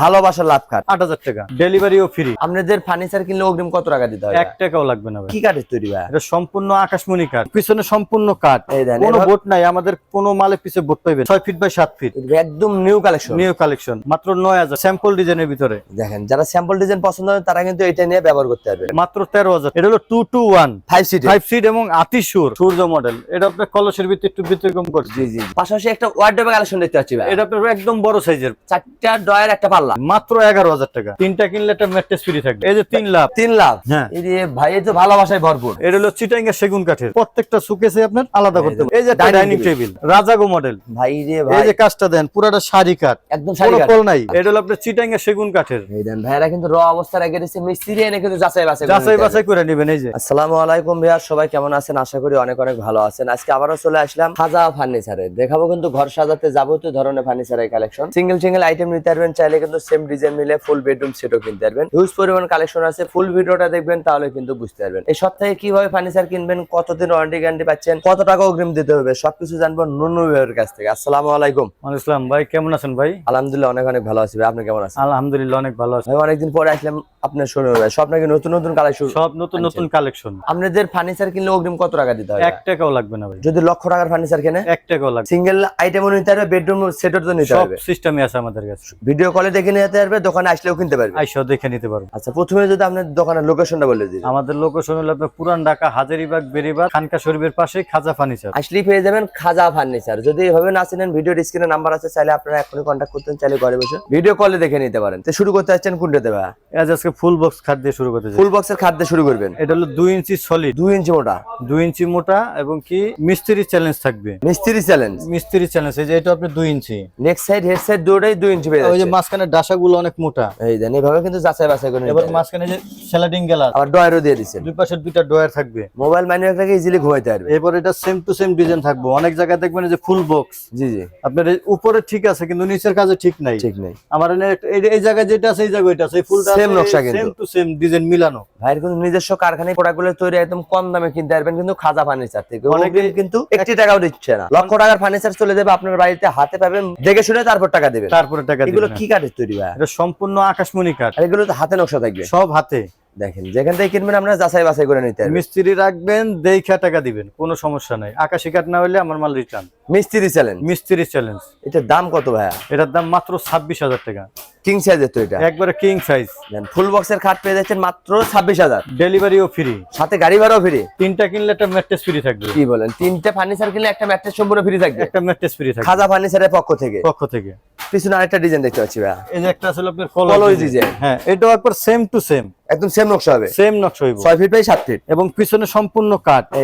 ভালোবাসার লাভ খাট আট হাজার টাকা। ডেলিভারিও ফ্রি আপনাদের ফার্নিচার কিনলে অগ্রিম কত টাকা দিতে হবে এক টাকাও লাগবে না কি কাঠের তৈরি ভাই? এটা সম্পূর্ণ আকাশমণি কাঠ পিছনে সম্পূর্ণ কাঠ কোনো বোট নাই আমাদের কোনো মালে পিছনে বোট পাইবে ছয় ফিট বাই সাত ফিট একদম নিউ কালেকশন নিউ কালেকশন মাত্র নয় হাজার। স্যাম্পল ডিজাইনের ভিতরে। দেখেন যারা স্যাম্পল ডিজাইন পছন্দ হয় তারা কিন্তু এটা নিয়ে ব্যবহার করতে পারবে মাত্র তেরো হাজার। এটা হলো two two one five seat five seat এবং আতি সুর সূর্য মডেল এটা আপনার কলসের ভিতরে একটু ব্যতিক্রম করছে। জি জি পাশাপাশি একটা ওয়ার্ডরোবে কালেকশন দেখতে পাচ্ছি ভাই। এটা আপনার একদম বড় সাইজের চারটা ডয়ের একটা পাল্লা। মাত্র এগারো হাজার টাকা। তিনটা কিনলে একটা ম্যাট্রেস ফ্রি থাকবে। এই যে তিন লাখ তিন লাখ হ্যাঁ। ভাই এই তো ভালোবাসায় ভরপুর। এটা হলো চিটাঙ্গা সেগুন কাঠের। প্রত্যেকটা সুকেসে আপনার আলাদা করতে এই যে ডাইনিং টেবিল রাজাগো মডেল ভাই রে এই যে কাজটা দেন পুরাটা শাড়ি কাঠ। একদম শাড়ি কাঠ। নাই। এটা হলো আপনার চিটাঙ্গা সেগুন কাঠের। এই দেন ভাইরা কিন্তু র অবস্থা রেখে দিচ্ছে মিস্ত্রি এনে কিন্তু যাচাই বাছাই যাচাই বাছাই করে নেবেন এই যে। আসসালামু আলাইকুম ভাইয়া সবাই কেমন আছেন? আশা করি অনেক অনেক ভালো আছেন। আজকে আবারও চলে আসলাম খাজা ফার্নিচারে। দেখাবো কিন্তু ঘর সাজাতে যাবতীয় ধরনের ফার্নিচারের কালেকশন সিঙ্গেল সিঙ্গেল আইটেম নিতে পারবেন চাইলে কিন্তু সেম ডিজাইন মিলে ফুল বেডরুম সেটও কিনতে পারবেন। হিউজ পরিমাণ কালেকশন আছে ফুল ভিডিওটা দেখবেন তাহলে কিন্তু বুঝতে পারবেন। এই সপ্তাহে কীভাবে ফার্নিচার কিনবেন কতদিন ওয়ারেন্টি গ্যারান্টি পাচ্ছেন কত টাকা অগ্রিম দিতে হবে সবকিছু জানব নুনু ভাইয়ের কাছ থেকে। আসসালামু আলাইকুম। আসসালাম। ভাই কেমন আছেন ভাই? আলহামদুলিল্লাহ অনেক অনেক ভালো আছি ভাই। আপনি কেমন আছেন? আলহামদুলিল্লাহ অনেক ভালো আছে। অনেকদিন পরে আসলাম আপনার শুনে ভাই। সব নাকি নতুন নতুন কালেকশন সব নতুন নতুন কালেকশন আপনাদের ফার্নিচার কিনলে অগ্রিম কত টাকা দিতে হবে এক টাকাও লাগবে না ভাই। যদি লক্ষ টাকার ফার্নিচার কেনে? এক টাকাও লাগবে। সিঙ্গেল আইটেমও নিতে পারবে বেডরুম সেটও তো নিতে সব পারবে সিস্টেমে আছে আমাদের কাছে। ভিডিও কলে দেখে নিতে পারবে দোকানে আসলেও কিনতে পারবে। আইসাও দেখে নিতে পারব। আচ্ছা প্রথমে যদি আপনার দোকানের লোকেশনটা বলে দিন আমাদের লোকেশন হলো আপনার পুরান ঢাকা হাজারিবাগ বেরিবাগ খানকা শরীফের পাশে খাজা ফার্নিচার আসলেই পেয়ে যাবেন খাজা ফার্নিচার যদি এভাবে না চিনেন ভিডিও স্ক্রিনে নাম্বার আছে চাইলে আপনারা এখনই কন্ট্যাক্ট করতেন চাইলে ঘরে বসে ভিডিও কলে দেখে নিতে পারেন। তো শুরু করতে যাচ্ছেন কোনটাতে ভাই আজ আজকে ফুল বক্স খাট দিয়ে শুরু করতে ফুল বক্সের খাদ্য শুরু করবেন। এটা হলো দুই ইঞ্চি সলিড দুই ইঞ্চি মোটা। দুই ইঞ্চি মোটা এবং কি মিস্ত্রি চ্যালেঞ্জ থাকবে। মিস্ত্রি চ্যালেঞ্জ মিস্ত্রি চ্যালেঞ্জ এই যে এটা আপনি দুই ইঞ্চি। নেক্সট সাইড হেড সাইড দুটোই দুই ইঞ্চি ওই যে মাঝখানে ডাসাগুলো অনেক মোটা। এই দেন এভাবে কিন্তু যাচাই বাছাই করে এবার মাঝখানে যে স্যালাডিং গ্লাস আবার ডয়ারও দিয়ে দিচ্ছেন। দুই পাশে দুইটা ডয়ার থাকবে। মোবাইল ম্যানুয়ালটাকে ইজিলি ঘুমাইতে পারবে। এরপর এটা সেম টু সেম ডিজাইন থাকবে। অনেক জায়গায় দেখবেন যে ফুল বক্স জি জি। আপনার উপরে ঠিক আছে কিন্তু নিচের কাজে ঠিক নাই। ঠিক নেই। আমার এই- জায়গায় যেটা আছে এই জায়গায় এটা আছে। ফুলটা Same নকশা কিন্তু। সেম টু সেম ডিজাইন মিলানো। ভাইয়ের কিন্তু নিজস্ব কারখানায় প্রোডাক্টগুলো তৈরি একদম কম দামে কিনতে পারবেন কিন্তু খাজা ফার্নিচার থেকে। অনেকে- অনেকে কিন্তু একটি টাকাও দিচ্ছে না। লক্ষ টাকার ফার্নিচার চলে যাবে আপনার বাড়িতে হাতে পাবেন দেখে শুনে তারপর টাকা দেবেন। তারপরে টাকা এগুলো কি কাঠের তৈরি ভাই। এটা সম্পূর্ণ আকাশমণি কাঠ। এগুলো তো হাতে নকশা থাকবে। সব হাতে। দেখেন যেখান থেকে কিনবেন আপনারা যাচাই বাছাই করে নিতে মিস্ত্রি রাখবেন দেখা টাকা দিবেন কোনো সমস্যা নাই। আকাশি কাঠ না হলে আমার মাল রিটার্ন মিস্ত্রি চ্যালেঞ্জ মিস্ত্রি চ্যালেঞ্জ এটার দাম কত ভাইয়া? এটার দাম মাত্র ছাব্বিশ হাজার টাকা। কিং সাইজের তো এটা। একবারে কিং সাইজ ফুল বক্সের খাট পেয়ে যাচ্ছেন মাত্র ছাব্বিশ হাজার। ডেলিভারিও ফ্রি সাথে গাড়ি ভাড়াও ফ্রি তিনটা কিনলে একটা ম্যাট্রেস ফ্রি থাকবে। কি বলেন তিনটে ফার্নিচার কিনলে একটা ম্যাট্রেস সম্পূর্ণ ফ্রি থাকবে। একটা ম্যাট্রেস ফ্রি থাকবে। খাজা ফার্নিচারের পক্ষ থেকে। পক্ষ থেকে। পিছনে আরেকটা ডিজাইন দেখতে পাচ্ছি ভাইয়া। এই যে একটা আসলে আপনার ডিজাইন হ্যাঁ এটাও একবার সেম টু সেম একদম সেম নকশা হবে। সেম নকশা হইব। ছয় ফিট বাই সাত ফিট এবং পিছনে সম্পূর্ণ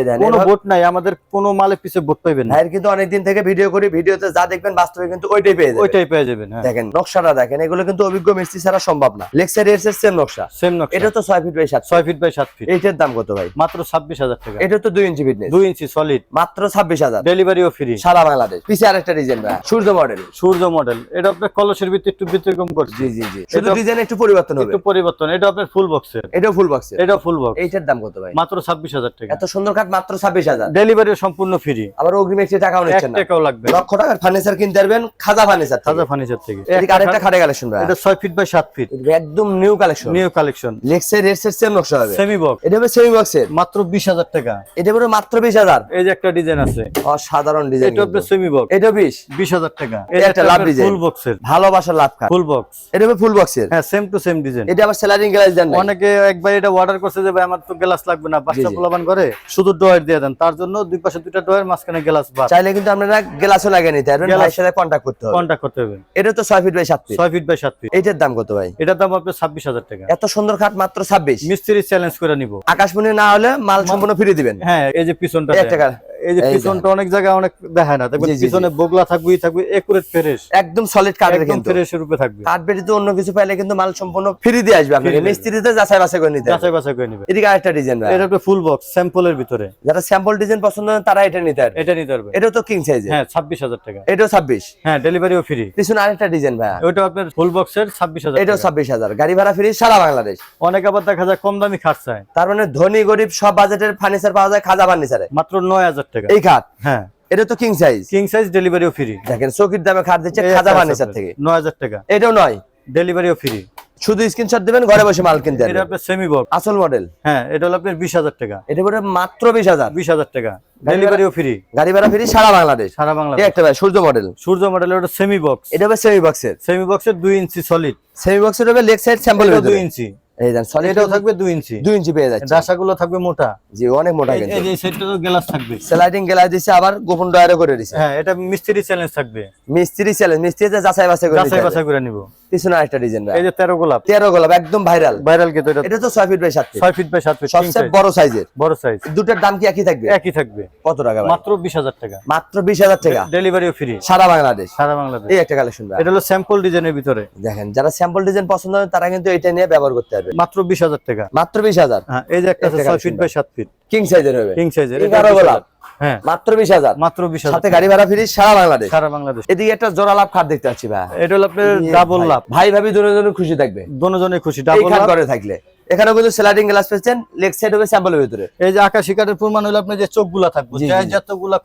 দেন, কোনো বোট নাই আমাদের কোনো মালে পিছে বোট পাইবেন না। ভাইয়ের কিন্তু অনেকদিন থেকে ভিডিও করি ভিডিওতে যা দেখবেন বাস্তবে কিন্তু ওইটাই পেয়ে যাবেন। ওইটাই পেয়ে যাবেন হ্যাঁ। দেখেন নকশাটা দেখেন এগুলো কিন্তু অভিজ্ঞ মিস্ত্রি ছাড়া সম্ভব না। লেক্সার এর সেম নকশা। সেম নকশা। এটা তো ছয় ফিট বাই সাত ছয় ফিট বাই সাত ফিট এইটার দাম কত ভাই? মাত্র ছাব্বিশ হাজার টাকা। এটা তো দুই ইঞ্চি ফিটনেস দুই ইঞ্চি সলিড মাত্র ছাব্বিশ হাজার। ডেলিভারিও ফ্রি সারা বাংলাদেশ। পিছিয়ে আরেকটা ডিজাইন ভাই সূর্য মডেল সূর্য মডেল এটা আপনার কলসের ভিতরে একটু ব্যতিক্রম করছে। জি জি জি। শুধু ডিজাইন একটু পরিবর্তন হবে। একটু পরিবর্তন। এটা আপনার ফুল বক্সের এটা ফুল বক্সের এটা ফুল বক্স এইটার দাম কত ভাই? মাত্র ছাব্বিশ হাজার টাকা। এত সুন্দর কাঠ মাত্র ছাব্বিশ হাজার। ডেলিভারি সম্পূর্ণ ফ্রি আবার অগ্রিম একটি টাকাও এক নিচ্ছেন না। টাকাও লাগবে লক্ষ টাকার ফার্নিচার কিনতে পারবেন খাজা ফার্নিচার তাজা ফার্নিচার থেকে। এদিকে আরেকটা খাটে কালেকশন ভাই। এটা ছয় ফিট বাই সাত ফিট একদম নিউ কালেকশন নিউ কালেকশন লেক্সের রেট সেম নকশা হবে। সেমি বক্স এটা হবে সেমি বক্সের মাত্র বিশ হাজার টাকা। এটা পুরো মাত্র বিশ হাজার। এই যে একটা ডিজাইন আছে। অসাধারণ ডিজাইন এটা আপনার সেমি বক্স এটা বিশ। বিশ টাকা। এটা একটা লাভ design। ফুল বক্সের ভালোবাসার লাভ খাট ফুল বক্স এটা হবে ফুল বক্সের হ্যাঁ সেম টু সেম ডিজাইন এটা আবার স্যালারিং গ্লাস দেন অনেকে একবার এটা অর্ডার করছে যে ভাই আমার তো গ্লাস লাগবে না। বাচ্চা। পোলাবান করে শুধু ডয়ার দিয়ে দেন। তার জন্য দুই পাশে দুইটা ডয়ার মাঝখানে গ্লাস বাদ চাইলে কিন্তু আপনারা গ্লাসও লাগিয়ে নিতে পারবেন ভাইয়ের সাথে কন্ট্যাক্ট করতে হবে। কন্টাক্ট করতে হবে। এটা তো ছয় ফিট বাই সাত ফিট ছয় ফিট বাই 7 ফিট এইটার দাম কত ভাই? এটার দাম আপনার ছাব্বিশ হাজার টাকা। এত সুন্দর খাট মাত্র ছাব্বিশ। মিস্ত্রি চ্যালেঞ্জ করে নিব। আকাশমণি না হলে মাল সম্পূর্ণ ফিরে দিবেন। হ্যাঁ এই যে পিছনটা এই একটা কার- এই যে পিছনটা অনেক জায়গায় অনেক দেখায় না। দেখবেন। পিছনে বগলা থাকবে থাকবে একুরেট ফ্রেশ একদম সলিড কাঠের কিন্তু। ফ্রেশের রূপে থাকবে। কাঠ অন্য কিছু পাইলে কিন্তু মাল সম্পূর্ণ ফ্রি দিয়ে আসবে আপনাকে। মিস্ত্রিতে যাচাই বাছাই করে নিতে। যাচাই বাছাই করে নিবে। এদিকে আরেকটা ডিজাইন এটা একটা ফুল বক্স স্যাম্পলের ভিতরে। যারা স্যাম্পল ডিজাইন পছন্দ হয় তারা এটা নিতে পারবে। এটা নিতে পারবে। এটাও তো কিং সাইজে হ্যাঁ ছাব্বিশ হাজার টাকা। এটাও ছাব্বিশ। হ্যাঁ ডেলিভারিও ফ্রি পিছনে আরেকটা ডিজাইন ভাইয়া ওইটা আপনার ফুল বক্সের ছাব্বিশ হাজার এটাও টাকা। ছাব্বিশ হাজার। গাড়ি ভাড়া ফ্রি সারা বাংলাদেশ। অনেক আবার দেখা যায় কম দামি খাট চায়। তার মানে ধনী গরিব সব বাজেটের ফার্নিচার পাওয়া যায় খাজা ফার্নিচারে মাত্র নয় হাজার টাকা। এই খাট? হ্যাঁ। এটা তো কিং সাইজ কিং সাইজ ডেলিভারিও ফ্রি দেখেন চকির দামে খাট দিচ্ছে খাজা ফার্নিচার থেকে। নয় হাজার টাকা। এটাও নয়। ডেলিভারিও ফ্রি শুধু স্ক্রিনশট দিবেন ঘরে বসে মাল কিনতে এটা আপনার সেমি বক্স আসল মডেল হ্যাঁ এটা হলো আপনার বিশ হাজার টাকা। এটা পরে মাত্র বিশ হাজার। বিশ হাজার টাকা। ডেলিভারিও ফ্রি গাড়ি ভাড়া ফ্রি সারা বাংলাদেশ। সারা বাংলাদেশ। একটা ভাই সূর্য মডেল সূর্য মডেলের ওটা সেমি বক্স এটা হবে সেমি বক্সের সেমি বক্সের দুই ইঞ্চি সলিড সেমি বক্সের হবে লেগ সাইড স্যাম্পল দুই ইঞ্চি এই দেন সলিড এটাও থাকবে দুই ইঞ্চি। দুই ইঞ্চি পেয়ে যাচ্ছে। ডাসাগুলো থাকবে মোটা। জি অনেক মোটা কিন্তু। এই যে সেটটা তো গ্লাস থাকবে। স্লাইডিং গেলা দিছে আবার গোপন করে দিছে। হ্যাঁ এটা মিস্ত্রি চ্যালেঞ্জ থাকবে। মিস্ত্রি চ্যালেঞ্জ মিস্ত্রিতে যাচাই বাছাই করে যাচাই বাছাই করে নিব। পিছনে আরেকটা ডিজাইন এই যে তেরো গোলাপ। তেরো গোলাপ একদম ভাইরাল ভাইরাল কিন্তু এটা এটা তো ছয় ফিট বাই সাত ফিট ছয় ফিট বাই সাত ফিট সবচেয়ে বড় সাইজের বড় সাইজ দুটার দাম কি একই থাকবে? একই থাকবে। কত টাকা ভাই? মাত্র বিশ হাজার টাকা। মাত্র বিশ হাজার টাকা। ডেলিভারিও ফ্রি সারা বাংলাদেশ। সারা বাংলাদেশ। এই একটা কালেকশন ভাই এটা হলো স্যাম্পল ডিজাইনের ভিতরে। দেখেন যারা স্যাম্পল ডিজাইন পছন্দ হয় তারা কিন্তু এটা নিয়ে ব্যবহার করতে পারবে। মাত্র বিশ হাজার টাকা। মাত্র বিশ হাজার? হ্যাঁ এই যে একটা ছয় ফিট বাই সাত ফিট। কিং সাইজের হবে। কিং সাইজের এগারো গোলাপ। হ্যাঁ। মাত্র বিশ হাজার। মাত্র বিশ হাজার সাথে গাড়ি ভাড়া ফ্রি সারা বাংলাদেশ। সারা বাংলাদেশ। এদিকে একটা জোড়া লাভ খাট দেখতে পাচ্ছি ভাই। এটা হলো আপনার ডাবল লাভ। ভাই ভাবি দুজনে খুশি থাকবে। দুজনে খুশি ডাবল খাট করে থাকলে। এখানেও কিন্তু স্লাইডিং গ্লাস পেয়েছেন লেগ সাইড হবে স্যাম্পলের ভিতরে। এই যে আকাশি কাঠের প্রমাণ হলো যে চোখগুলা থাকবে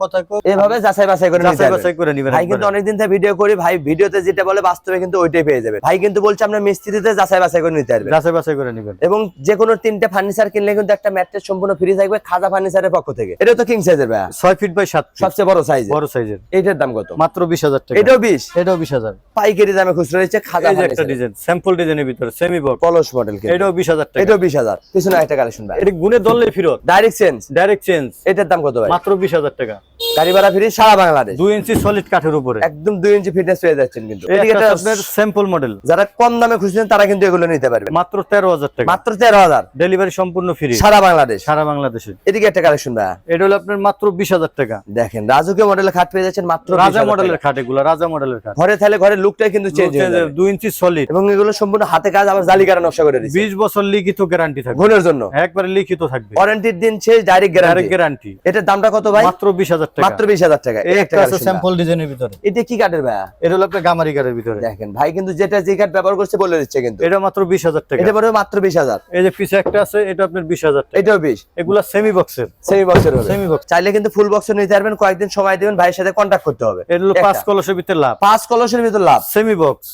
কথা এভাবে যাচাই বাছাই করে যাচাই বাছাই করে নিবেন ভাই কিন্তু অনেকদিন থেকে ভিডিও করি ভাই ভিডিওতে যেটা বলে বাস্তবে কিন্তু ওইটাই পেয়ে যাবে। ভাই কিন্তু বলছে আমরা মিস্ত্রিতে যাচাই বাছাই করে নিতে যাচাই বাছাই করে নিবেন। এবং যে কোনো তিনটে ফার্নিচার কিনলে কিন্তু একটা ম্যাট্রেস সম্পূর্ণ ফ্রি থাকবে খাজা ফার্নিচারের পক্ষ থেকে। এটা তো কিং সাইজের ভাই। ছয় ফিট বাই সাত সবচেয়ে বড় সাইজ বড় সাইজের এইটার দাম কত? মাত্র বিশ হাজার টাকা। এটাও বিশ? এটাও বিশ হাজার। পাইকারি দামে খুচরো রয়েছে খাজা একটা ডিজাইন স্যাম্পল ডিজাইনের ভিতরে সেমি বক্স পলস মডেল এটাও বিশ হাজার টাকা। পিছনে একটা কালেকশন ভাই। এটা গুনে ধরলে ফেরত। ডাইরেক্ট চেঞ্জ ডাইরেক্ট চেঞ্জ এটার দাম কত ভাই? মাত্র বিশ হাজার টাকা। গাড়ি ভাড়া ফ্রি সারা বাংলাদেশ। দুই ইঞ্চি সলিড কাঠের উপরে। একদম দুই ইঞ্চি ফিটনেস পেয়ে যাচ্ছেন কিন্তু। এদিকে একটা আপনার স্যাম্পল মডেল যারা কম দামে খুঁজছেন তারা কিন্তু এগুলো নিতে পারবে মাত্র তেরো হাজার টাকা। মাত্র তেরো হাজার। ডেলিভারি সম্পূর্ণ ফ্রি সারা বাংলাদেশ। সারা বাংলাদেশে। এদিকে একটা কালেকশন ভাই। এটা হলো আপনার মাত্র বিশ হাজার টাকা। দেখেন রাজকীয় মডেলের খাট পেয়ে যাচ্ছেন মাত্র রাজা মডেলের খাট এগুলো রাজা মডেলের খাট। ঘরে থাকলে ঘরের লুকটাই কিন্তু চেঞ্জ হয়ে যাবে। ইঞ্চি সলিড এবং এগুলো সম্পূর্ণ হাতে কাজ আবার জালিকারা নকশা করে দিচ্ছে। বিশ বছর লিখিত গ্যারান্টি থাকবে। ঘুনের জন্য। একবারে লিখিত থাকবে। ওয়ারেন্টির দিন শেষ ডাইরেক্ট গ্যারান্টি ডাইরেক্ট গ্যারান্টি এটার দামটা কত ভাই? মাত্র বিশ হাজার টাকা। মাত্র বিশ হাজার টাকা। এই এই একটা আছে স্যাম্পল ডিজাইনের ভিতরে। এটা কি কাঠের ভাই এটা হলো আপনার গামারি কাঠের ভিতরে। দেখেন ভাই কিন্তু যেটা যে কাঠ ব্যবহার করছে বলে দিচ্ছে কিন্তু। এটা মাত্র বিশ হাজার টাকা। এটা পড়বে মাত্র বিশ হাজার। এই যে পিছে একটা আছে এটা আপনার বিশ হাজার টাকা। এটাও বিশ। এগুলা সেমি বক্সের সেমি বক্সের হবে। সেমি বক্স চাইলে কিন্তু ফুল বক্স নিতে পারবেন কয়েকদিন সময় দিবেন ভাইয়ের সাথে কন্ট্যাক্ট করতে হবে। এটা হলো পাঁচ কলসের ভিতরে লাভ। পাঁচ কলসের ভিতরে লাভ। সেমি বক্স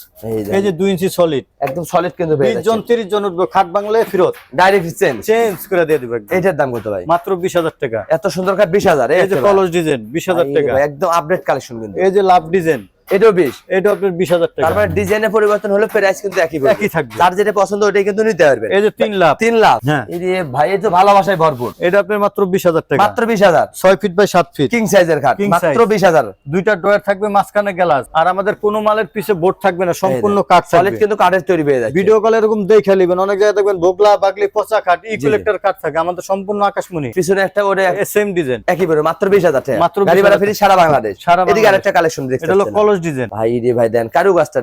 এই যে দুই ইঞ্চি সলিড একদম সলিড কিন্তু পেয়ে বিশ জন তিরিশ জন উঠবে। খাট বাংলায় ফেরত ডাইরেক্ট চেঞ্জ চেঞ্জ করে দিয়ে দিবে এটার দাম কত ভাই? মাত্র বিশ হাজার টাকা। এত সুন্দর বিশ হাজার এই যে কলস ডিজাইন বিশ হাজার টাকা। একদম আপডেট কালেকশন কিন্তু। এই যে লাভ ডিজাইন এটাও বিশ। এটা আপনার বিশ হাজার টাকা। তারপরে ডিজাইনের পরিবর্তন হলে প্রাইস কিন্তু একই। একই থাকবে। যার যেটা পছন্দ ওইটাই কিন্তু নিতে পারবে। এই যে তিন লাখ। হ্যাঁ। এই যে ভাই এই তো ভালোবাসায় ভরপুর। এটা আপনার মাত্র বিশ হাজার টাকা। মাত্র ফিট বাই ফিট। কিং সাইজের খাট। মাত্র size। বিশ হাজার। দুইটা ড্রয়ার থাকবে মাঝখানে গ্লাস। আর আমাদের কোনো মালের পিছে বোর্ড থাকবে না সম্পূর্ণ কাঠ সলিড থাকবে কিন্তু কাঠের তৈরি হয়ে যায় ভিডিও কল এরকম দেখে নিবেন। অনেক জায়গায় দেখবেন বোগলা বাগলি পচা কাঠ ইকুলেক্টর কাঠ থাকে। আমাদের সম্পূর্ণ আকাশমণি। পিছনে একটা ওরে সেম ডিজাইন একই পড়বে মাত্র বিশ হাজার টাকা। মাত্র গাড়ি 20,000 ভাড়া ফ্রি সারা বাংলাদেশ। সারা এদিকে আরেকটা কালেকশন দেখতে এটা হলো পাচ্ছেন। ডিজাইন। ভাই রে ভাই দেন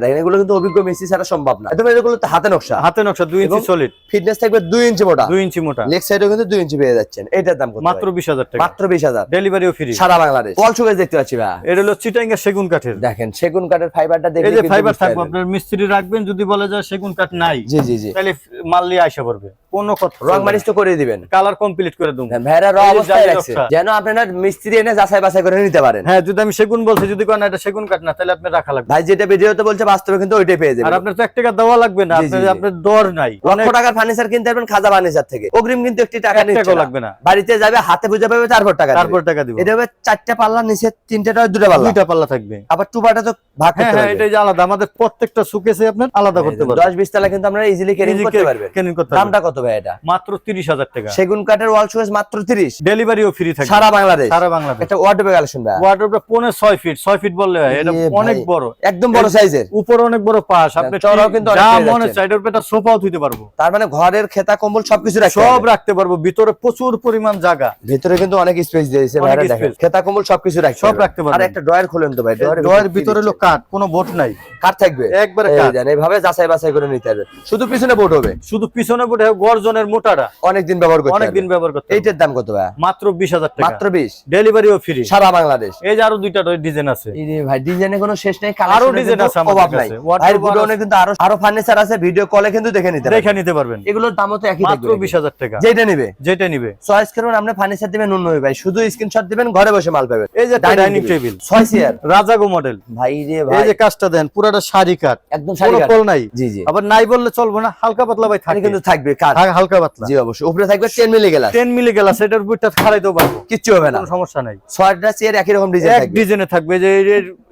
দেখেন এগুলো কিন্তু অভিজ্ঞ মিস্ত্রি ছাড়া সম্ভব না। একদম এগুলো তো হাতে নকশা। হাতে নকশা দুই ইঞ্চি সলিড ফিটনেস থাকবে ইঞ্চি মোটা। ইঞ্চি মোটা। লেগ সাইডেও কিন্তু ইঞ্চি পেয়ে যাচ্ছেন। এটার দাম কত মাত্র ভাই? বিশ হাজার টাকা। মাত্র বিশ হাজার। ডেলিভারিও ফ্রি সারা বাংলাদেশ। কল দেখতে পাচ্ছি ভাই। এটা হলো চিটাঙ্গা সেগুন কাঠের। দেখেন সেগুন কাঠের ফাইবারটা দেখে এই যে ফাইবার থাকবে আপনার মিস্ত্রি রাখবেন যদি বলে যায় সেগুন কাঠ নাই জি জি জি। তাহলে মাল নিয়ে আসা পড়বে। কোনো কথা রং তো করে দিবেন। কালার কমপ্লিট করে দেবো। ভাইরা র অবস্থায় রাখছে যেন আপনারা মিস্ত্রি এনে যাচাই বাছাই করে নিতে পারেন। হ্যাঁ যদি আমি সেগুন বলছি যদি কোন এটা সেগুন কাঠ না তাহলে আপনি রাখা লাগবে। ভাই যেটা ভিডিওতে বলছে বাস্তবে কিন্তু ওইটাই পেয়ে আর আপনার তো এক টাকা দেওয়া লাগবে না জি, জি, আপনার আপনার দর নাই। লক্ষ টাকার ফার্নিচার কিনতে পারবেন খাজা ফার্নিচার থেকে। অগ্রিম কিন্তু একটি টাকা এক নিচ্ছে টাকাও না। লাগবে না। বাড়িতে যাবে হাতে বুঝে পাবে তারপর টাকা তারপর টাকা দিব। এটা হবে চারটা পাল্লা নিচে তিনটা দুটা পাল্লা। দুইটা পাল্লা থাকবে। আবার টুপাটা তো ভাগ হ্যাঁ করতে হ্যাঁ পারবে। আলাদা আমাদের প্রত্যেকটা সুকেসে আপনার আলাদা করতে পারবেন দশ বিশ তালা কিন্তু আমরা ইজিলি কেরিং করতে পারবেন কেন করতে দামটা কত ভাই এটা। মাত্র তিরিশ হাজার টাকা। সেগুন কাঠের ওয়াল মাত্র তিরিশ। ডেলিভারিও ফ্রি থাকবে। সারা বাংলাদেশ। সারা বাংলাদেশ। ওয়ার্ডবে কালেকশন ভাই। ওয়ার্ডরোবটা পৌনে ছয় ফিট ফিট বললে এটা অনেক বড়। একদম বড় সাইজের উপরে অনেক বড় পাশ। আপনি চওড়াও কিন্তু যা মনে পেটা সোফাও পারব। তার মানে ঘরের খেতা কম্বল সবকিছু রাখতে সব রাখতে পারব। ভিতরে প্রচুর পরিমাণ জায়গা। ভিতরে কিন্তু অনেক স্পেস দিয়েছে অনেক ভাইরা দেখেন। খেতা কম্বল সবকিছু রাখতে সব রাখতে পারবেন। আর একটা ড্রয়ার খুলেন তো ভাই ড্রয়ারের ভিতরে হলো কাঠ কোনো বোট নাই। কাঠ থাকবে? একবারে কাঠ। এইভাবে যাচাই বাছাই করে নিতে হবে। শুধু পিছনে বোর্ড হবে? শুধু পিছনে বোর্ড গড় গর্জনের মোটাটা। অনেকদিন ব্যবহার করতে অনেকদিন ব্যবহার করতে এইটার দাম কত ভাই মাত্র বিশ হাজার টাকা। মাত্র বিশ? ডেলিভারিও ফ্রি সারা বাংলাদেশ? এই যে আরও দুইটা ডিজাইন আছে। এই ভাই ডিজাইনের কোনো শেষ নেই আরও ডিজাইন আছে আমাদের অভাব নাই। আর গুডাউনে কিন্তু আরও আরও ফার্নিচার আছে ভিডিও কলে কিন্তু দেখে নিতে দেখে নিতে পারবেন। এগুলোর দামও তো একই মাত্র থাকবে। বিশ হাজার টাকা। যেটা নিবে? যেটা নিবে। চয়েস করুন আপনি ফার্নিচার দিবেন অন্য ভাই শুধু স্ক্রিনশট দিবেন ঘরে বসে মাল পাবেন। এই যে ডাইনিং টেবিল ছয় চেয়ার রাজাগো মডেল ভাই রে ভাই। এই যে কাজটা দেন পুরাটা শাড়ি কাট একদম শাড়ি কাটা। নাই। জি জি। আবার নাই বললে চলবো না হালকা পাতলা ভাই থাকে। কিন্তু থাকবে হা- হালকা পাতলা। জি অবশ্যই। উপরে থাকবে 10 মিলি গ্লাস টেন মিলি গেল সেটার উপরটা পারব কিচ্ছু হবে না। কোনো সমস্যা নাই। ছয়টা চেয়ার একই রকম ডিজাইন এক ডিজাইনে থাকবে। যে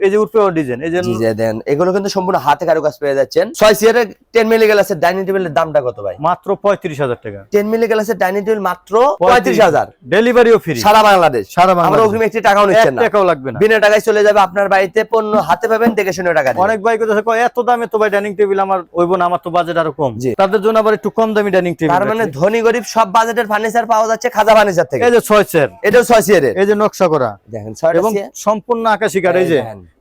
এই যে- উপরেও ডিজাইন এই যে দেন। এগুলো কিন্তু সম্পূর্ণ হাতে কারুকাজ পেয়ে যাচ্ছেন। ছয় চেয়ারের 10 মিলি গ্লাসের ডাইনিং টেবিলের দামটা কত ভাই? মাত্র পঁয়ত্রিশ হাজার টাকা। 10 মিলি গ্লাসের ডাইনিং টেবিল মাত্র 35000 ডেলিভারিও ফ্রি সারা বাংলাদেশ। সারা আমরা অগ্রিম একটি টাকাও নিচ্ছেন না। টাকাও লাগবে না। বিনা টাকায় চলে যাবে আপনার বাড়িতে পণ্য হাতে পাবেন দেখে শুনে টাকা অনেক ভাই কথা কয় এত দামে তো ভাই ডাইনিং টেবিল আমার হইব না আমার তো বাজেট আরও কম। তাদের জন্য আবার একটু কম দামি ডাইনিং টেবিল তার মানে ধনী গরিব সব বাজেটের ফার্নিচার পাওয়া যাচ্ছে খাজা ফার্নিচার থেকে। এই যে ছয় চেয়ার এটাও ছয় চেয়ারের এই যে নকশা করা। দেখেন ছয়টা এবং সম্পূর্ণ আকাশি কাঠ এই যে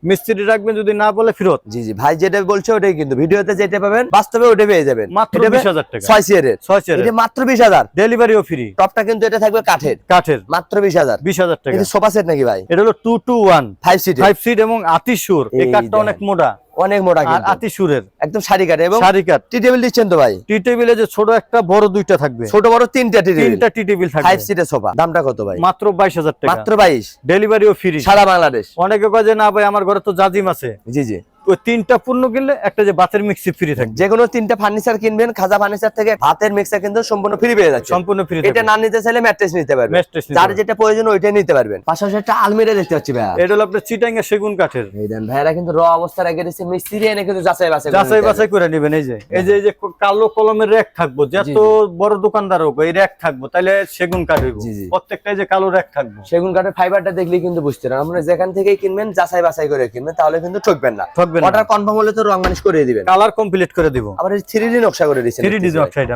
মিস্ত্রি রাখবেন যদি না বলে ফেরত। জি জি ভাই যেটা বলছে ওটাই কিন্তু। ভিডিওতে যেটা পাবেন বাস্তবে ওটা পেয়ে যাবেন। মাত্র এটা বিশ হাজার টাকা। ছয় চেয়ারের ছয় চেয়ার এটা মাত্র বিশ হাজার। ডেলিভারিও ফ্রি টপটা কিন্তু এটা থাকবে কাঠের। কাঠের। মাত্র বিশ হাজার। বিশ হাজার টাকা। এটা সোফা সেট নাকি ভাই? এটা হলো টু টু ওয়ান ফাইভ সিটের ফাইভ সিট এবং আতিসুর এই এই কাঠটা অনেক মোটা। অনেক মোটা আর আতি সুরের একদম সারি কাট এবং সারি কাট টি টেবিল দিচ্ছেন তো ভাই? টি টেবিলে যে ছোট একটা বড় দুইটা থাকবে। ছোট বড় তিনটা টি টেবিল। তিনটা টি টেবিল থাকবে। 5 সিটের সোফা দামটা কত ভাই? মাত্র বাইশ হাজার টাকা। মাত্র বাইশ। ডেলিভারিও ফ্রি সারা বাংলাদেশ। অনেকে কয় যে না ভাই আমার ঘরে তো জাজিম আছে। জি জি। ওই তিনটা পূর্ণ কিনলে একটা যে বাতের মিক্সি ফ্রি থাকবে। যে কোনো তিনটা ফার্নিচার কিনবেন খাজা ফার্নিচার থেকে ভাতের মিক্সার কিন্তু সম্পূর্ণ ফ্রি পেয়ে যাচ্ছে সম্পূর্ণ ফ্রি এটা না নিতে চাইলে ম্যাট্রেস নিতে পারবেন। নিতে যার যেটা প্রয়োজন ওইটাই নিতে পারবেন। পাশাপাশি একটা আলমিরা দেখতে পাচ্ছি ভাইয়া। এটা হলো আপনার চিটাঙ্গা সেগুন কাঠের। এই দেন ভাইয়ারা কিন্তু র দিচ্ছে মিস্ত্রি এনে কিন্তু যাচাই বাছাই যাচাই বাছাই করে নেবেন এই যে। এই যে এই যে কালো কলমের র্যাক থাকব যত বড় দোকানদার হোক এই র্যাক থাকব তাহলে সেগুন কাঠ হইব। জি। যে কালো র্যাক থাকব। সেগুন কাঠের ফাইবারটা দেখলে কিন্তু বুঝতে পারেন আমরা যেখান থেকেই কিনবেন যাচাই বাছাই করে কিনবেন তাহলে কিন্তু ঠকবেন না। থাকবে না। অর্ডার কনফার্ম হলে তো রং মানিশ করে দিবেন। কালার কমপ্লিট করে দিব। আবার এই থ্রি নকশা করে থ্রি ডি নকশা এটা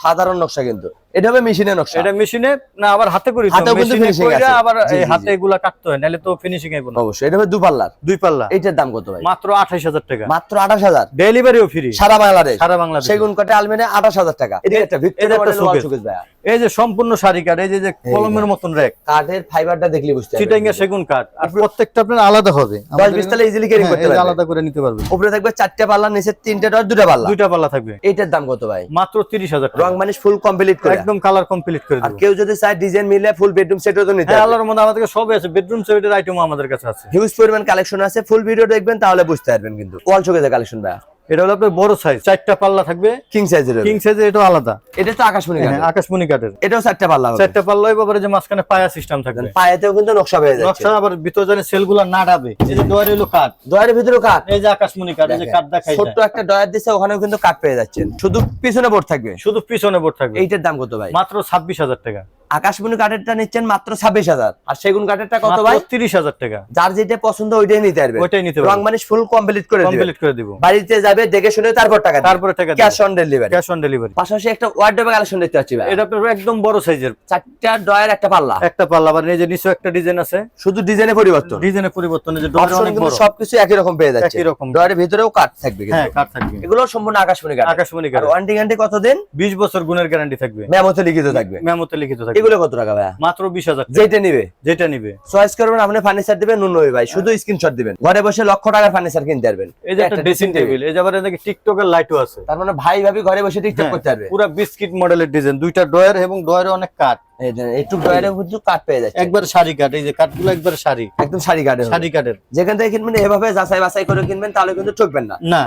সাধারণ নকশা কিন্তু। এটা হবে নকশা। এটা মেশিনে না আবার হাতে করি হাতেও কিন্তু finishing আছে। আবার এই হাতে। এগুলা কাটতে হয় নাহলে তো ফিনিশিং আইব না। অবশ্যই এটা হবে দুপাল্লার দুই পাল্লা। এইটার দাম কত ভাই? মাত্র আঠাইশ হাজার টাকা। মাত্র আঠাশ হাজার। ডেলিভারিও ফ্রি সারা বাংলাদেশ। সারা বাংলাদেশ। সেগুন কাঠে আলমিনে আঠাশ হাজার টাকা। এটা একটা ভিক্টোরিয়া মডেল শোকেস। ভাইয়া। এই যে সম্পূর্ণ শাড়ি কাঠ এই যে যে কলমের মতন র্যাক কাঠের ফাইবারটা দেখলে বুঝতে পারবেন। চিটাঙ্গা সেগুন কাঠ। আর প্রত্যেকটা আপনার আলাদা হবে। দশ বিশ তালে ইজিলি ক্যারি করতে পারবেন। আলাদা করে নিতে পারবেন। উপরে থাকবে চারটে পাল্লা নিচে তিনটে ডট দুটা পাল্লা। দুটা পাল্লা থাকবে। এটার দাম কত ভাই? মাত্র তিরিশ হাজার রং মানে ফুল কমপ্লিট করে। একদম কালার কমপ্লিট করে আর কেউ যদি চায় ডিজাইন মিলে ফুল বেডরুম সেটও তো নিতে হ্যাঁ আল্লাহর মধ্যে আমাদের কাছে সবই আছে। বেডরুম সেটের আইটেমও আমাদের কাছে আছে। হিউজ পরিমাণ কালেকশন আছে। ফুল ভিডিও দেখবেন তাহলে বুঝতে পারবেন কিন্তু। ওয়াল শোকেজের কালেকশন ভাইয়া। এটা হলো আপনার বড় সাইজ চারটা পাল্লা থাকবে। কিং সাইজের কিং সাইজের এটা আলাদা। এটা তো আকাশমণি হ্যাঁ কাঠের। আকাশমণি কাঠের। এটাও চারটা পাল্লা হবে। চারটা পাল্লা এবারে যে মাঝখানে পায়া সিস্টেম থাকবে। পায়েতেও কিন্তু নকশা পেয়ে যাচ্ছে। নকশা আবার ভিতর জানে সেলগুলো না ডাবে এই যে দোয়ারে হলো কাঠ। দয়ের ভিতরে কাঠ। এই যে আকাশমণি কাঠ এই যে কাঠ দেখাই ছোট্ট যায়। একটা ডয়ার দিচ্ছে ওখানেও কিন্তু কাঠ পেয়ে যাচ্ছেন। শুধু পিছনে বোর্ড থাকবে। শুধু পিছনে বোর্ড থাকবে। এইটার দাম কত ভাই? মাত্র ছাব্বিশ হাজার টাকা। আকাশমণি কাঠেরটা নিচ্ছেন মাত্র ছাব্বিশ হাজার। আর সেগুন কাঠেরটা কত ভাই? তিরিশ হাজার টাকা। যার যেটা পছন্দ ওইটাই নিতে পারবে। ওইটাই নিতে রং মানিশ ফুল কমপ্লিট করে কমপ্লিট করে দিব। বাড়িতে যাবে দেখে শুনে তারপর টাকা তারপরে টাকা cash on delivery cash on delivery পাশাপাশি একটা ওয়ার্ডরোবে কালেকশন দেখতে পাচ্ছি ভাই। এটা আপনার একদম বড় সাইজের। চারটা ডয়ের একটা পাল্লা। একটা পাল্লা এই যে নিচে একটা ডিজাইন আছে। শুধু ডিজাইনে পরিবর্তন। ডিজাইনের পরিবর্তন যে অপশন অনেক বড়। সবকিছু একই রকম পেয়ে যাচ্ছে। একই রকম। ডয়ের ভিতরেও কাঠ থাকবে হ্যাঁ কাঠ থাকবে। এগুলো সম্পূর্ণ আকাশমণি কাঠ আকাশমণি কাঠ ওয়ারেন্টি গ্যারান্টি কতদিন? বিশ বছর গুণের গ্যারান্টি থাকবে। মেমোতে লিখিত থাকবে। মেমোতে লিখিত থাকবে। এগুলো কত টাকা ভাইয়া? মাত্র বিশ হাজার যেটা নিবে? যেটা নিবে। চয়েস করবেন আপনি ফার্নিচার দিবেন নুন ভাই শুধু স্ক্রিনশট দিবেন। ঘরে বসে লক্ষ টাকার ফার্নিচার কিনতে পারবেন। এই যে একটা ড্রেসিং টেবিল এই যে আবার এদিকে টিকটকের লাইটও আছে। তার মানে ভাই ভাবি ঘরে বসে টিকটক হ্যাঁ, করতে পারবে। পুরা বিস্কিট মডেলের ডিজাইন দুইটা ডয়ার এবং ডয়ারে অনেক কাঠ এই যে একটু ডয়ারে কিন্তু কাঠ পেয়ে যাচ্ছে। একবার শাড়ি কাঠ এই যে কাঠগুলো একবার শাড়ি। একদম শাড়ি কাঠের শাড়ি কাঠের যেখান থেকে কিনবেন এভাবে যাচাই বাছাই করে কিনবেন তাহলে কিন্তু ঠকবেন না। না।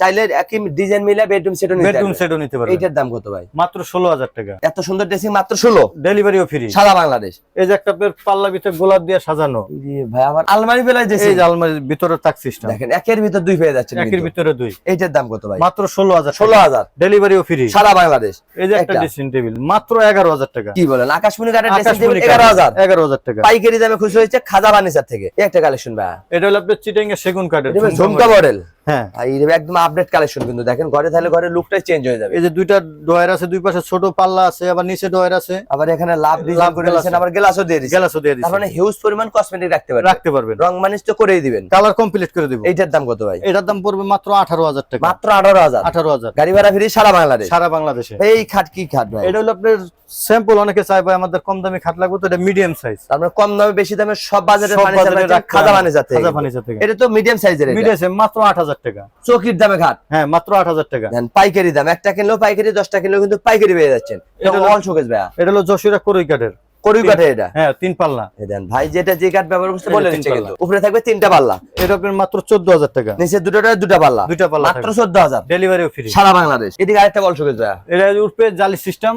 চাইলে একই ডিজাইন মিলে বেডরুম সেটও নিতে বেডরুম পারবেন সেটও নিতে পারবে। এইটার দাম কত ভাই? মাত্র ষোলো হাজার টাকা। এত সুন্দর ড্রেসিং মাত্র ষোলো? ডেলিভারিও ফ্রি সারা বাংলাদেশ। এই যে একটা পাল্লা ভিতরে গোলাপ দিয়ে সাজানো। ভাই আমার আলমারি বেলায় এই যে আলমারির ভিতরে তাক সিস্টেম দেখেন একের ভিতর দুই পেয়ে যাচ্ছে একের ভিতরে দুই। এইটার দাম কত ভাই? মাত্র ষোলো হাজার ষোলো হাজার। ডেলিভারিও ফ্রি সারা বাংলাদেশ। এই যে একটা। ড্রেসিং টেবিল মাত্র এগারো হাজার টাকা। কি বলেন আকাশমণি কাঠের ড্রেসিং টেবিল এগারো হাজার। এগারো হাজার টাকা। পাইকারি দামে খুশি হয়েছে খাজা ফার্নিচার থেকে। এই একটা কালেকশন ভাই। এটা হলো আপনার চিটাঙ্গা সেগুন ঝুমকা ঝুমকা মডেল হ্যাঁ। আর একদম আপডেট কালেকশন কিন্তু। দেখেন ঘরে তাহলে ঘরে লুকটাই চেঞ্জ হয়ে যাবে। এই যে দুইটা ডয়ার আছে দুই পাশে ছোট পাল্লা আছে আবার নিচে ডয়ার আছে। আবার এখানে লাভ ডিজাইন করে দিয়েছেন আবার গ্লাসও দিয়ে দিয়েছেন। গ্যালাসও দিয়ে তার মানে হিউজ পরিমাণ কসমেটিক রাখতে পারবেন। রাখতে পারবেন। রং মানিস তো করেই দিবেন। কালার কমপ্লিট করে দিব। এইটার দাম কত ভাই? এটার দাম পড়বে মাত্র আঠারো হাজার টাকা। মাত্র আঠারো হাজার। আঠারো হাজার। গাড়ি ভাড়া ফ্রি সারা বাংলাদেশ। সারা বাংলাদেশে। এই খাট কি খাট ভাই? এটা হলো আপনার স্যাম্পল অনেকে চাই ভাই আমাদের কম দামি খাট লাগবে তো এটা মিডিয়াম সাইজ তার মানে কম দামে বেশি দামে সব বাজারে ফার্নিচার খাজা থেকে এটা তো মিডিয়াম সাইজের মিডিয়াম মাত্র আট হাজার টাকা। চৌকির দামে ঘাট। হ্যাঁ মাত্র আট হাজার টাকা। পাইকারি দাম একটা কিনলেও পাইকারি দশটা কিনলেও কিন্তু পাইকারি পেয়ে যাচ্ছেন। এটা অল ভাইয়া। এটা হলো যশোরা করই কাঠের করি কাঠে এটা? হ্যাঁ তিন পাল্লা। দেন ভাই যেটা যে কাঠ ব্যবহার করতে বলে তিন কিন্তু। উপরে থাকবে তিনটা পাল্লা। এটা আপনার মাত্র চোদ্দ হাজার টাকা। নিচে দুটোটা দুটা পাল্লা। দুইটা পাল্লা মাত্র চোদ্দ হাজার ফ্রি সারা বাংলাদেশ। এদিকে আরেকটা বল শোকেস এটা উঠবে জালি সিস্টেম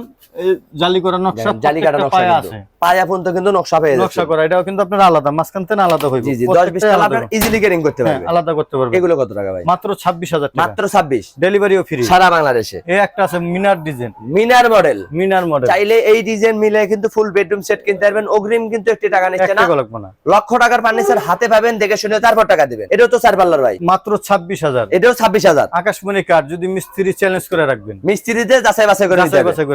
জালি করা নকশা জালি কাটা নকশা আছে। পায়া পর্যন্ত কিন্তু নকশা পেয়ে যাচ্ছে। নকশা করা এটাও কিন্তু আপনার আলাদা মাঝখান থেকে আলাদা হইবে। জি জি দশ বিশ প্রত্যেকটাই টাকা আলাদা। আপনার ইজিলি ক্যারিং করতে হ্যাঁ, পারবে। আলাদা করতে পারবে। এগুলো কত টাকা ভাই? মাত্র টাকা। মাত্র ছাব্বিশ। ডেলিভারিও ফ্রি সারা বাংলাদেশে। এই একটা আছে Minar design Minar model Minar model চাইলে এই ডিজাইন মিলে কিন্তু ফুল বেডরুম সেট কিনতে পারবেন। অগ্রিম কিন্তু একটি টাকা নিচ্ছে না। লক্ষ টাকার ফার্নিচার হাতে পাবেন দেখে শুনে তারপর টাকা দিবেন। এটাও তো চার পাল্লার ভাই। মাত্র ছাব্বিশ হাজার। এটাও ছাব্বিশ হাজার। আকাশমণি কার্ড যদি মিস্ত্রি চ্যালেঞ্জ করে রাখবেন। মিস্ত্রিতে যাচাই বাছাই করে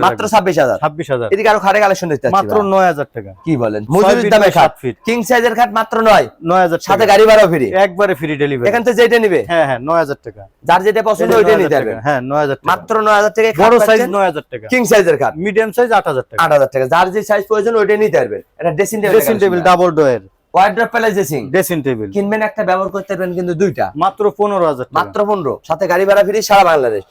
মাত্র ছাব্বিশ হাজার। ছাব্বিশ হাজার। এদিকে আরও খাটে কালেকশন দেখতে মাত্র নয় হাজার টাকা। কি বলেন? মজুরির দামে খাট সাত feet। কিং সাইজের খাট মাত্র নয়। নয় হাজার সাথে গাড়ি ভাড়াও ফ্রি একবারে ফ্রি ডেলিভারি এখান থেকে যেটা নিবে? হ্যাঁ হ্যাঁ নয় হাজার টাকা। যার যেটা পছন্দ ওইটা নিতে পারবেন হ্যাঁ নয় হাজার টাকা। মাত্র নয় হাজার টাকা বড় সাইজ নয় হাজার টাকা। কিং সাইজের খাট মিডিয়াম সাইজ আট হাজার টাকা। আট হাজার টাকা। যার যে সাইজ প্রয়োজন ওইটাই নিতে পারবেন। এটা dressing dressing table double door wardrobe palace dressing dressing table কিনবেন একটা ব্যবহার করতে পারবেন কিন্তু দুইটা। মাত্র পনেরো হাজার টাকা। মাত্র পনেরো। সাথে গাড়ি ভাড়া ফ্রি সারা বাংলাদেশ।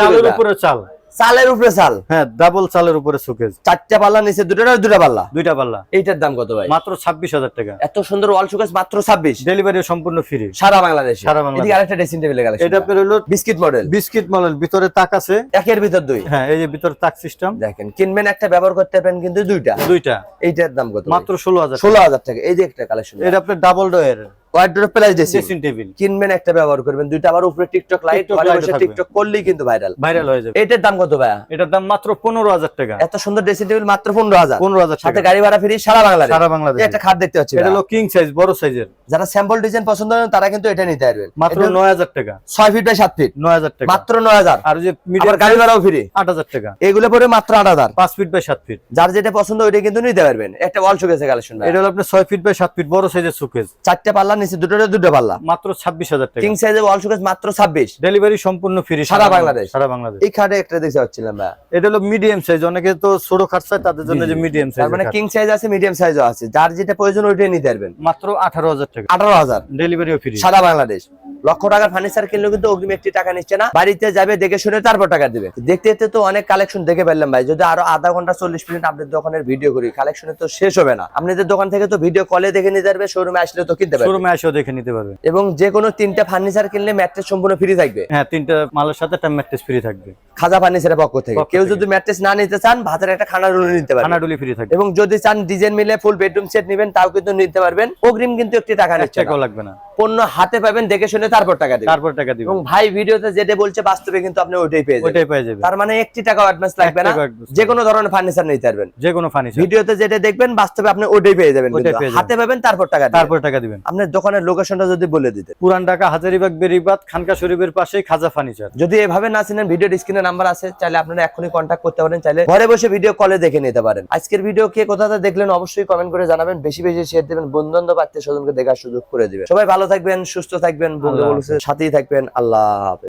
চালের উপরে চাল। চালের উপরে চাল? হ্যাঁ ডাবল চালের উপরে সুকেজ চারটা পাল্লা নিচে দুটো না দুটা পাল্লা? দুইটা পাল্লা। এইটার দাম কত ভাই? মাত্র ছাব্বিশ হাজার টাকা। এত সুন্দর ওয়াল শোকেস মাত্র ছাব্বিশ। ডেলিভারি সম্পূর্ণ ফ্রি সারা বাংলাদেশ। সারা বাংলাদেশ। আরেকটা ড্রেসিং টেবিল এটা কালেকশন আপনার হলো বিস্কিট মডেল বিস্কিট মডেল ভিতরে তাক আছে। একের ভিতর দুই। হ্যাঁ এই যে ভিতরে তাক সিস্টেম দেখেন কিনবেন একটা ব্যবহার করতে পারবেন কিন্তু দুইটা। দুইটা। এইটার দাম কত মাত্র ষোলো হাজার ষোলো হাজার টাকা। এই যে একটা কালেকশন এটা আপনার double door wardrobe plus dressing dressing table কিনবেন একটা ব্যবহার করবেন। দুইটা আবার উপরে টিকটক লাইট ঘরে বসে টিকটক করলেই কিন্তু ভাইরাল ভাইরাল হয়ে যাবে। এটার দাম কত ভাইয়া? এটার দাম মাত্র পনেরো হাজার টাকা। এত সুন্দর ড্রেসিং টেবিল মাত্র পনেরো হাজার। পনেরো হাজার সাথে গাড়ি ভাড়া ফ্রি সারা বাংলাদেশ। সারা বাংলাদেশ। একটা খাট দেখতে পাচ্ছি এটা হলো কিং সাইজ বড় সাইজের যারা স্যাম্পল ডিজাইন পছন্দ করেন তারা কিন্তু এটা নিতে পারবেন। মাত্র এটা নয় হাজার টাকা। ছয় ফিট বাই সাত ফিট নয় হাজার টাকা। মাত্র নয় হাজার। আর যে মিডিয়াম গাড়ি ভাড়াও ফ্রি আট হাজার টাকা। এগুলো পরে মাত্র আট হাজার। পাঁচ ফিট বাই সাত ফিট যার যেটা পছন্দ ওইটা কিন্তু নিতে পারবেন। একটা ওয়াল শোকেসে কালেকশন এটা হলো আপনার ছয় ফিট বাই সাত ফিট বড় সাইজের সুকেজ চারটে পাল্লা নিচে দুটো দুটো পাল্লা। মাত্র ছাব্বিশ হাজার টাকা। কিং সাইজের ওয়াল শোকেস মাত্র ছাব্বিশ। ডেলিভারি সম্পূর্ণ ফ্রি সারা বাংলাদেশ। সারা বাংলাদেশ। এই খাটে একটা দেখতে পাচ্ছিলাম। এটা হলো মিডিয়াম সাইজ অনেকে তো ছোট খাট চায় তাদের জন্য যে মিডিয়াম সাইজ মানে কিং সাইজ আছে মিডিয়াম সাইজও আছে। যার যেটা প্রয়োজন ওইটাই নিতে পারবেন। মাত্র আঠারো হাজার টাকা। আঠারো হাজার। ডেলিভারিও ফ্রি সারা বাংলাদেশ। লক্ষ টাকার ফার্নিচার কিনলেও কিন্তু অগ্রিম একটি টাকা নিচ্ছে না। বাড়িতে যাবে দেখে শুনে তারপর টাকা দিবে। দেখতে দেখতে তো অনেক কালেকশন দেখে ফেললাম ভাই। যদি আরও আধা ঘণ্টা চল্লিশ মিনিট আপনাদের দোকানের ভিডিও করি কালেকশনে তো শেষ হবে না। আপনাদের দোকান থেকে তো ভিডিও কলে দেখে নিতে পারবে শোরুমে আসলে তো কিনতে পারবে। শোরুমে এসেও দেখে নিতে পারবে। এবং যে কোনো তিনটা ফার্নিচার কিনলে ম্যাট্রেস সম্পূর্ণ ফ্রি থাকবে। হ্যাঁ তিনটা মালের সাথে একটা ম্যাট্রেস ফ্রি থাকবে। খাজা ফার্নিচারের পক্ষ থেকে। কেউ যদি ম্যাট্রেস না নিতে চান ভাতের একটা খানা রুল নিতে পারবেন খানাডুলি ফ্রি থাকবে। এবং যদি চান ডিজাইন মিলে ফুল বেডরুম সেট নেবেন তাও কিন্তু নিতে পারবেন। অগ্রিম কিন্তু একটি টাকা নিচ্ছে। লাগবে না। পণ্য হাতে পাবেন দেখে শুনে তারপর টাকা দিবেন। তারপর টাকা দিবে এবং ভাই ভিডিওতে যেটা বলছে বাস্তবে কিন্তু আপনি ওইটাই পেয়ে যাবেন। ওইটাই পেয়ে যাবে তার মানে একটি টাকাও অ্যাডভান্স লাগবে না। যে কোনো ধরনের ফার্নিচার নিতে পারবেন। যে কোনো ফার্নিচার ভিডিওতে যেটা দেখবেন বাস্তবে আপনি ওইটাই পেয়ে যাবেন যাবেন। হাতে পাবেন তারপর টাকা দিবেন। তারপর টাকা দিবেন। আপনার দোকানের লোকেশনটা যদি বলে দিতে পুরান ঢাকা হাজারিবাগ বেরিবাদ খানকা শরীফের পাশে খাজা ফার্নিচার যদি এভাবে না চিনেন ভিডিও স্ক্রিনে নাম্বার আছে চাইলে আপনারা এখনই কন্ট্যাক্ট করতে পারেন চাইলে ঘরে বসে ভিডিও কলে দেখে নিতে পারেন। আজকের ভিডিও কে কোথাতে দেখলেন অবশ্যই কমেন্ট করে জানাবেন। বেশি বেশি শেয়ার দিবেন বন্ধু বান্ধব আত্মীয় স্বজনকে দেখার সুযোগ করে দিবেন। সবাই ভালো থাকবেন সুস্থ থাকবেন বন্ধু সাথেই থাকবেন আল্লাহ হাফেজ।